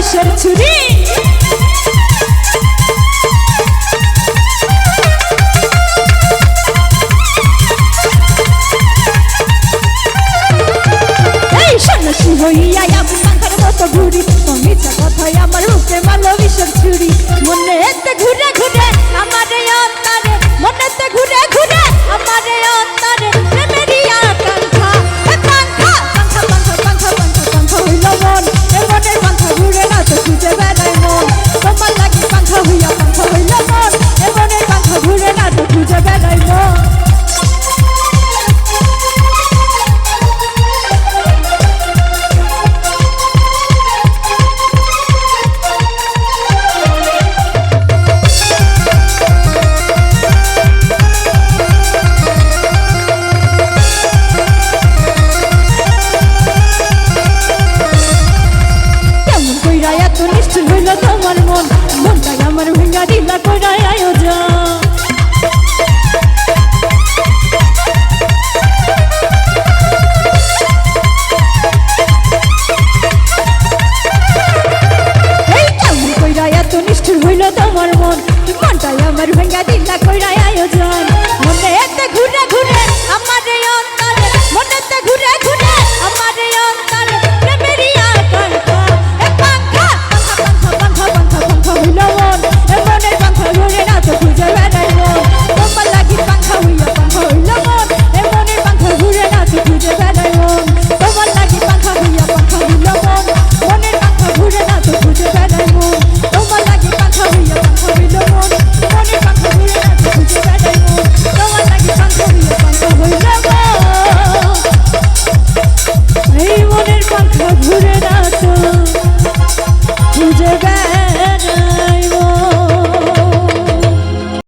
কিসের ছুরি সন্ন্যাসী হইয়া আমার মুখে মালো মনে এতে ঘুরে রইল তোমার মন, মনটাই আমার ভেঙা দিলা করায় আয়োজন। এত নিষ্ঠুর হইল তোমার মন, মনটাই আমার ভেঙা দিলা করায় আয়োজন।